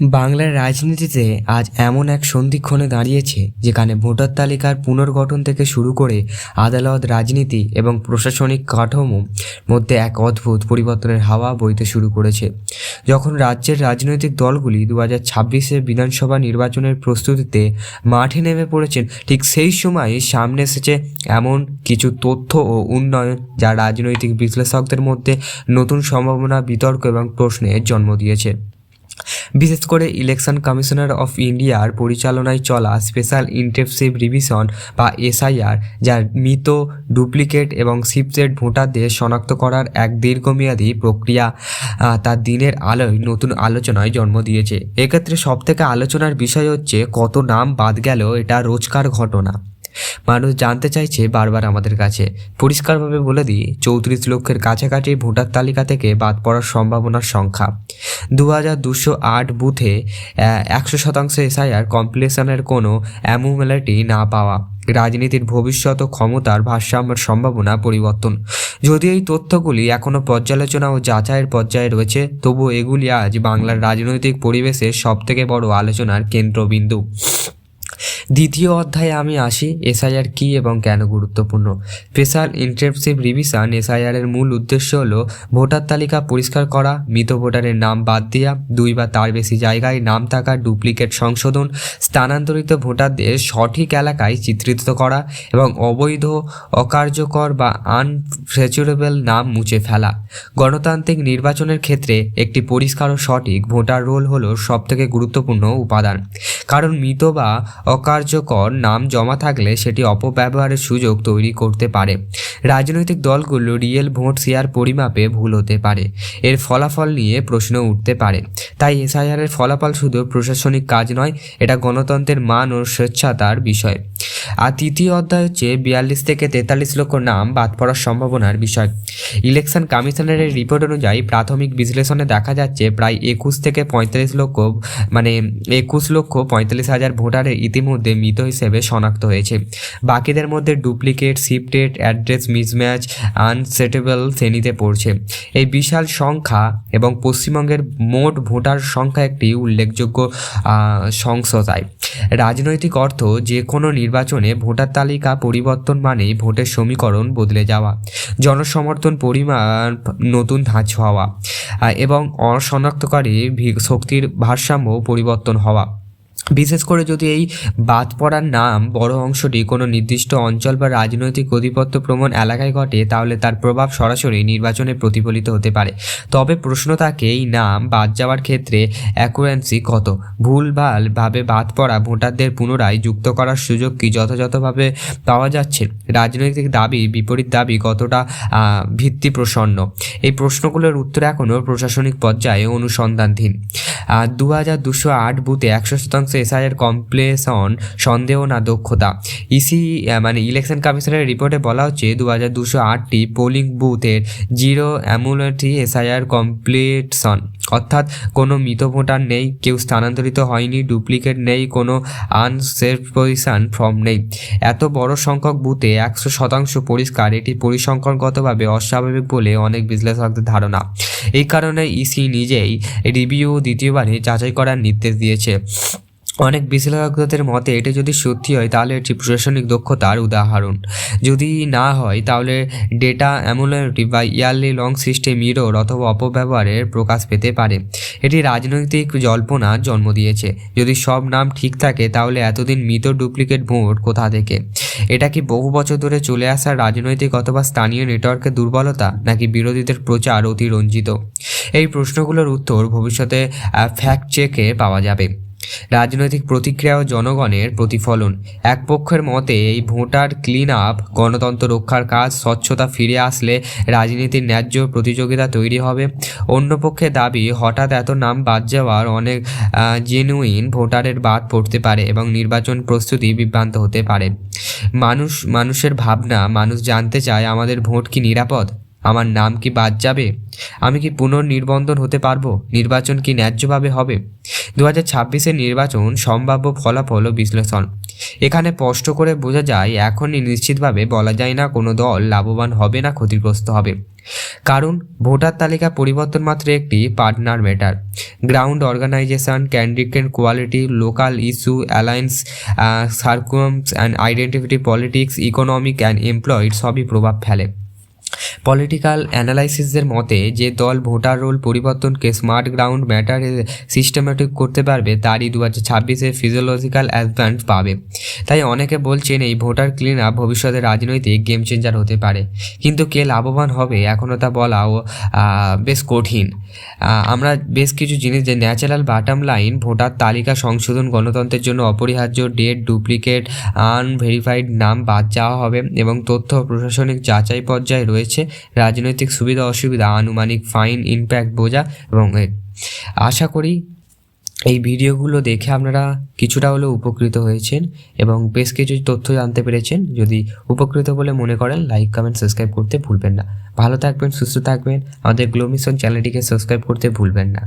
বাংলার রাজনীতিতে আজ এমন এক সন্ধিক্ষণে দাঁড়িয়েছে, যেখানে ভোটার তালিকার পুনর্গঠন থেকে শুরু করে আদালত, রাজনীতি এবং প্রশাসনিক কাঠামো মধ্যে এক অদ্ভুত পরিবর্তনের হাওয়া বইতে শুরু করেছে। যখন রাজ্যের রাজনৈতিক দলগুলি দু হাজার ছাব্বিশে বিধানসভা নির্বাচনের প্রস্তুতিতে মাঠে নেমে পড়েছেন, ঠিক সেই সময় সামনে এসেছে এমন কিছু তথ্য ও উন্নয়ন যা রাজনৈতিক বিশ্লেষকদের মধ্যে নতুন সম্ভাবনা, বিতর্ক এবং প্রশ্নের জন্ম দিয়েছে। বিশেষ করে ইলেকশন কমিশনার অফ ইন্ডিয়ার পরিচালনায় চলা স্পেশাল ইন্টেনসিভ রিভিশন বা এসআইআর যার মৃত, ডুপ্লিকেট এবং শিপসেট ভোটারদের শনাক্ত করার এক দীর্ঘমেয়াদী প্রক্রিয়া তার দিনের আলোয় নতুন আলোচনায় জন্ম দিয়েছে। এক্ষেত্রে সবথেকে আলোচনার বিষয় হচ্ছে, কত নাম বাদ গেল এটা রোজকার ঘটনা। মানুষ জানতে চাইছে বারবার আমাদের কাছে। পরিষ্কারভাবে বলে দিই, চৌত্রিশ লক্ষের কাছাকাছি ভোটার তালিকা থেকে বাদ পড়ার সম্ভাবনার সংখ্যা। দু হাজার দুশো আট বুথে একশো শতাংশ এসআইআর কমপ্লিশনের কোনো অ্যামুমেলাটি না পাওয়া। রাজনীতির ভবিষ্যৎ ও ক্ষমতার ভারসাম্যের সম্ভাবনা পরিবর্তন। যদিও এই তথ্যগুলি এখনও পর্যালোচনা ও যাচাইয়ের পর্যায়ে রয়েছে তবু এগুলি আজ বাংলার রাজনৈতিক পরিবেশের সবথেকে বড় আলোচনার কেন্দ্রবিন্দু। দ্বিতীয় অধ্যায়ে আমি আসি, এসআইআর কী এবং কেন গুরুত্বপূর্ণ? স্পেশাল ইন্টেনসিভ রিভিশন এসআইআর এর মূল উদ্দেশ্য হলো ভোটার তালিকা পরিষ্কার করা, মৃত ভোটারের নাম বাদ দেওয়া দুই বা তার বেশি জায়গায় নাম থাকা, ডুপ্লিকেট সংশোধন, স্থানান্তরিত ভোটারদের সঠিক এলাকায় চিত্রিত করা এবং অবৈধ, অকার্যকর বা আনফেচুরেবল নাম মুছে ফেলা। গণতান্ত্রিক নির্বাচনের ক্ষেত্রে একটি পরিষ্কার ও সঠিক ভোটার রোল হলো সবথেকে গুরুত্বপূর্ণ উপাদান। কারণ মৃত বা অকার্যকর নাম জমা থাকলে সেটি অপব্যবহারের সুযোগ তৈরি করতে পারে। রাজনৈতিক দলগুলো রিয়েল ভোট শেয়ার পরিমাপে ভুল হতে পারে। এর ফলাফল নিয়ে প্রশ্ন উঠতে পারে। তাই এসআইআর এর ফলাফল শুধু প্রশাসনিক কাজ নয়, এটা গণতন্ত্রের মান ও স্বেচ্ছাতার বিষয়। আর তৃতীয় অধ্যায় হচ্ছে বিয়াল্লিশ থেকে তেতাল্লিশ লক্ষ নাম বাদ পড়ার সম্ভাবনার বিষয়। ইলেকশন কমিশনারের রিপোর্ট অনুযায়ী প্রাথমিক বিশ্লেষণে দেখা যাচ্ছে প্রায় একুশ থেকে পঁয়তাল্লিশ লক্ষ মানে একুশ লক্ষ পঁয়তাল্লিশ হাজার ভোটারের ইতিমধ্যে মৃত হিসেবে শনাক্ত হয়েছে। বাকিদের মধ্যে duplicate shifted address mismatch untraceable শ্রেণীতে পড়ছে। এই বিশাল সংখ্যা এবং পশ্চিমবঙ্গের মোট ভোটার সংখ্যা একটি উল্লেখযোগ্য আহ, সংশোতায় রাজনৈতিক অর্থ যে কোনো নির্বাচনে ভোটার তালিকা পরিবর্তন মানে ভোটের সমীকরণ বদলে যাওয়া, জনসমর্থন পরিমাণ নতুন ধাঁচ হওয়া এবং অসনাক্তকারী শক্তির ভারসাম্য পরিবর্তন হওয়া। বিশেষ করে যদি এই বাদ পড়ার নাম বড় অংশটি কোনো নির্দিষ্ট অঞ্চল বা রাজনৈতিক আধিপত্য প্রমাণ এলাকায় ঘটে, তাহলে তার প্রভাব সরাসরি নির্বাচনে প্রতিফলিত হতে পারে। তবে প্রশ্ন থাকে, এই নাম বাদ যাওয়ার ক্ষেত্রে অ্যাকুরেন্সি কত? ভুলভাল ভাবে বাদ পড়া ভোটারদের পুনরায় যুক্ত করার সুযোগ কি যথাযথভাবে পাওয়া যাচ্ছে? রাজনৈতিক দাবি, বিপরীত দাবি কতটা ভিত্তি প্রসন্ন এই প্রশ্নগুলোর উত্তর এখনও প্রশাসনিক পর্যায়ে অনুসন্ধানধীন। দু হাজার দুশো আট বুথে একশো শতাংশ এসআইয়ের কমপ্লেশন, সন্দেহ না দক্ষতা। ইসি মানে ইলেকশন কমিশনের রিপোর্টে বলা হচ্ছে দু হাজার দুশো আটটি পোলিং বুথের জিরো অ্যামুলেটি এসআইআর কমপ্লিটশন অর্থাৎ কোনো মৃত ভোটার নেই, কেউ স্থানান্তরিত হয়নি, ডুপ্লিকেট নেই, কোনো আনসেফ পজিশন ফর্ম নেই। এত বড় সংখ্যক বুথে একশো শতাংশ পরিষ্কার, এটি পরিসংখ্যানগতভাবে অস্বাভাবিক বলে অনেক বিশ্লেষকদের ধারণা। এই কারণে ইসি নিজেই রিভিউ দ্বিতীয়বারে যাচাই করার নির্দেশ দিয়েছে। অনেক বিশ্লেষকদের মতে এটি যদি সত্যি হয়, তাহলে এটি প্রশাসনিক দক্ষতার উদাহরণ। যদি না হয়, তাহলে ডেটা অ্যামুলারিটি বা ইয়ারলি লং সিস্টেম ইরোর অথবা অপব্যবহারের প্রকাশ পেতে পারে। এটি রাজনৈতিক জল্পনার জন্ম দিয়েছে। যদি সব নাম ঠিক থাকে, তাহলে এতদিন মৃত ডুপ্লিকেট ভোট কোথা থেকে? এটা কি বহু বছর ধরে চলে আসা রাজনৈতিক অথবা স্থানীয় নেটওয়ার্কের দুর্বলতা, নাকি বিরোধীদের প্রচার অতিরঞ্জিত? এই প্রশ্নগুলোর উত্তর ভবিষ্যতে ফ্যাক্ট চেকে পাওয়া যাবে। রাজনৈতিক প্রতিক্রিয়া ও জনগণের প্রতিফলন। এক পক্ষের মতে, এই ভোটার ক্লিন আপ গণতন্ত্র রক্ষার কাজ, স্বচ্ছতা ফিরে আসলে রাজনীতির ন্যায্য প্রতিযোগিতা তৈরি হবে। অন্য পক্ষে দাবি, হঠাৎ এত নাম বাদ যাওয়ার অনেক জেনুইন ভোটারের বাদ পড়তে পারে এবং নির্বাচন প্রস্তুতি বিভ্রান্ত হতে পারে। মানুষ, মানুষের ভাবনা, মানুষ জানতে চায় আমাদের ভোট কি নিরাপদ? আমার নাম কি বাদ যাবে? আমি কি পুনর্নির্বন্ধন হতে পারব? নির্বাচন কি ন্যায্যভাবে হবে? দু হাজার ছাব্বিশের নির্বাচন সম্ভাব্য ফলাফল ও বিশ্লেষণ। এখানে স্পষ্ট করে বোঝা যায়, এখনই নিশ্চিতভাবে বলা যায় না কোনো দল লাভবান হবে না ক্ষতিগ্রস্ত হবে। কারণ, ভোটার তালিকা পরিবর্তন মাত্র একটি partner matter. Ground organisation candidate quality, local issue, alliance circumstances and identity politics, economic and employed সবই প্রভাব ফেলে। পলিটিক্যাল অ্যানালাইসিসদের মতে, যে দল ভোটার রোল পরিবর্তনকে স্মার্ট গ্রাউন্ড ম্যাটার সিস্টেমেটিক করতে পারবে, তারই দু হাজার ছাব্বিশে ফিজিওলজিক্যাল অ্যাডভান্স পাবে। তাই অনেকে বলছেন এই ভোটার ক্লিন আপ ভবিষ্যতে রাজনৈতিক গেম চেঞ্জার হতে পারে। কিন্তু কে লাভবান হবে এখনও তা বলাও বেশ কঠিন। আমরা বেশ কিছু জিনিস যে ন্যাচারাল বাটাম লাইন ভোটার তালিকা সংশোধন গণতন্ত্রের জন্য অপরিহার্য ডেট ডুপ্লিকেট আনভেরিফাইড নাম বাদ যাওয়া হবে এবং তথ্য প্রশাসনিক যাচাই পর্যায়ে রয়েছে রাজনৈতিক সুবিধা, অসুবিধা, আনুমানিক ফাইন ইম্প্যাক্ট বোঝা এবং আশা করি এই ভিডিওগুলো দেখে আপনারা কিছুটা হলেও উপকৃত হয়েছেন এবং বেশ কিছু তথ্য জানতে পেরেছেন। যদি উপকৃত বলে মনে করেন লাইক কমেন্ট সাবস্ক্রাইব করতে ভুলবেন না। ভালো থাকবেন, সুস্থ থাকবেন। আমাদের গ্লোমিশন চ্যানেলটিকে সাবস্ক্রাইব করতে ভুলবেন না।